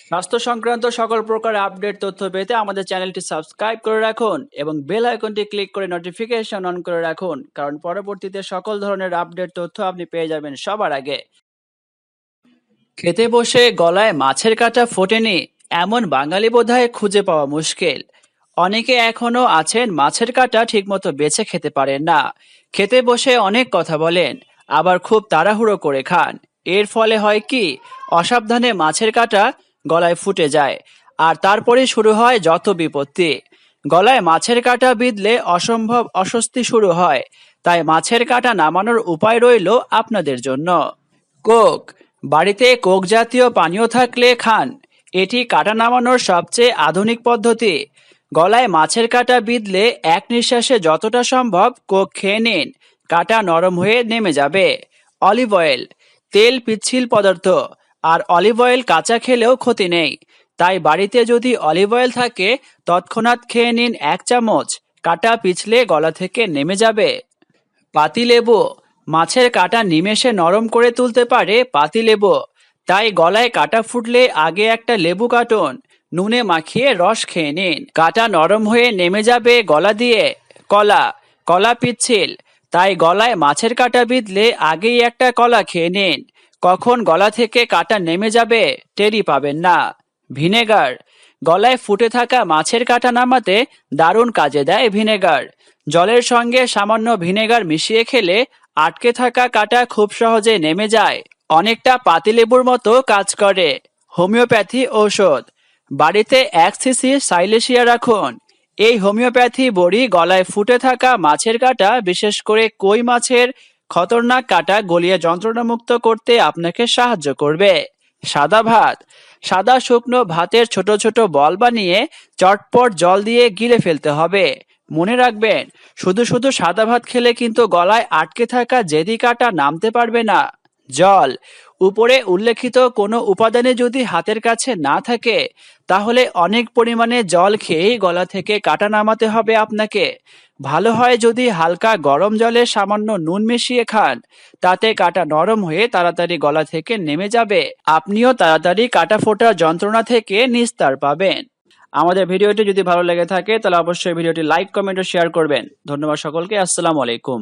স্বাস্থ্য সংক্রান্ত সকল প্রকার আপডেট তথ্য পেতে আমাদের চ্যানেলটি সাবস্ক্রাইব করে রাখুন এবং বেল আইকনটি ক্লিক করে নোটিফিকেশন অন করে রাখুন, কারণ পরবর্তীতে সকল ধরনের আপডেট তথ্য আপনি পেয়ে যাবেন সবার আগে। খেতে বসে গলায় মাছের কাঁটা ফোটেনি, এমন বাঙালি বোধহয় খুঁজে পাওয়া মুশকিল। অনেকে এখনও আছেন মাছের কাঁটা ঠিকমতো বেছে খেতে পারেন না। খেতে বসে অনেক কথা বলেন, আবার খুব তাড়াহুড়ো করে খান। এর ফলে হয় কি, অসাবধানে মাছের কাঁটা গলায় ফুটে যায়, আর তারপরে শুরু হয় যত বিপত্তি। গলায় মাছের কাটা বিঁধলে অসম্ভব অস্বস্তি শুরু হয়, তাই মাছের কাটা নামানোর উপায় রইল আপনাদের জন্য। কোক, বাড়িতে কোক জাতীয় পানীয় থাকলে খান, এটি কাটা নামানোর সবচেয়ে আধুনিক পদ্ধতি। গলায় মাছের কাটা বিঁধলে এক নিঃশ্বাসে যতটা সম্ভব কোক খেয়ে নিন, কাটা নরম হয়ে নেমে যাবে। অলিভ অয়েল, তেল পিচ্ছিল পদার্থ আর অলিভ অয়েল কাঁচা খেলেও ক্ষতি নেই। তাই বাড়িতে যদি অলিভ অয়েল থাকে, তৎক্ষণাৎ খেয়ে নিন এক চামচ। কাটা পিছলে গলা থেকে নেমে যাবে। পাতিলেবু মাছের কাটা নিমেষে নরম করে তুলতে পারে পাতিলেবু তাই গলায় কাটা ফুটলে আগে একটা লেবু কাটুন। নুনে মাখিয়ে রস খেয়ে নিন। কাটা নরম হয়ে নেমে যাবে গলা দিয়ে। কলা। কলা পিচ্ছিল। তাই গলায় মাছের কাটা বিঁধলে আগেই একটা কলা খেয়ে নিন। কখন গলা থেকে কাটা নেমে যাবে টেরি পাবেন না। ভিনেগার, গলায় ফুটে থাকা মাছের কাটা নামাতে দারুণ কাজে দেয় ভিনেগার। জলের সঙ্গে সামান্য ভিনেগার মিশিয়ে খেলে আটকে থাকা কাটা খুব সহজে নেমে যায়, অনেকটা পাতিলেবুর মতো কাজ করে। হোমিওপ্যাথি ঔষধ, বাড়িতে এক সিসি সাইলেশিয়া রাখুন। এই হোমিওপ্যাথি বড়ি গলায় ফুটে থাকা মাছের কাটা, বিশেষ করে কই মাছের খতরনাক কাটা গলিয়ে যন্ত্রণামুক্ত করতে আপনাকে সাহায্য করবে। সাদা ভাত, সাদা শুকনো ভাতের ছোট ছোট বল বানিয়ে চটপট জল দিয়ে গিলে ফেলতে হবে। মনে রাখবেন, শুধু শুধু সাদা ভাত খেলে কিন্তু গলায় আটকে থাকা জেদি কাটা নামতে পারবে না। জল, উপরে উল্লেখিত কোনো উপাদানে যদি হাতের কাছে না থাকে, তাহলে অনেক পরিমাণে জল খেয়েই গলা থেকে কাটা নামাতে হবে আপনাকে। ভালো হয় যদি হালকা গরম জলে সামান্য নুন মিশিয়ে খান। তাতে কাটা নরম হয়ে তাড়াতাড়ি গলা থেকে নেমে যাবে। আপনিও তাড়াতাড়ি কাটা ফোটার যন্ত্রণা থেকে নিস্তার পাবেন। আমাদের ভিডিওটি যদি ভালো লেগে থাকে, তাহলে অবশ্যই ভিডিওটি লাইক, কমেন্ট ও শেয়ার করবেন। ধন্যবাদ সকলকে, আসসালামু আলাইকুম।